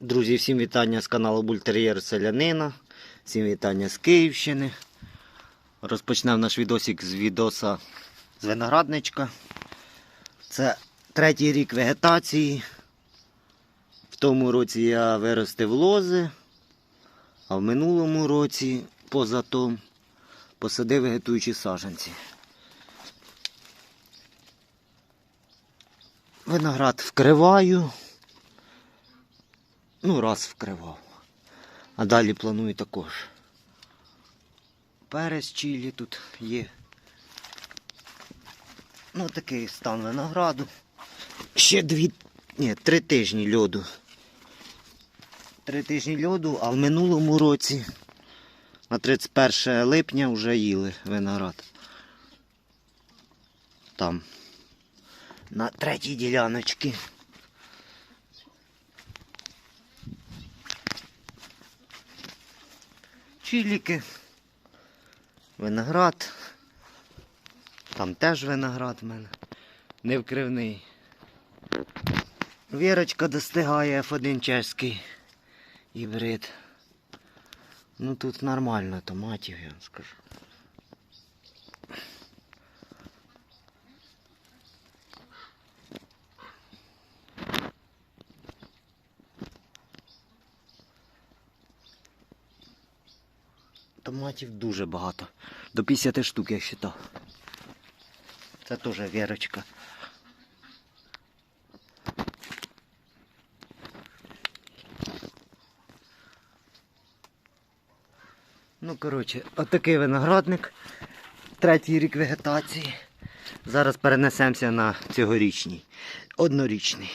Друзі, всім вітання з каналу Бультер'єр Селянина. Всім вітання з Київщини. Розпочнемо наш відосик з відоса з виноградничка. Це третій рік вегетації. В тому році я виростив лози, а в минулому році поза том посадив вегетуючі саджанці. Виноград вкриваю. Ну, раз вкривав. А далі планую також. Перець чилі тут є. Ну, такий стан винограду. Ще дві, ні, три тижні льоду. Три тижні льоду, а в минулому році на 31 липня вже їли виноград. Там. На третій діляночці. Чиліки, виноград. Там теж виноград в мене. Не вкривний. Вірочка достигає F1 чеський гібрид. Ну тут нормально томатів, я вам скажу. Томатів дуже багато. До 50 штук я вважав. Це теж вірочка. Ну, коротше, отакий виноградник. Третій рік вегетації. Зараз перенесемося на цьогорічний. Однорічний.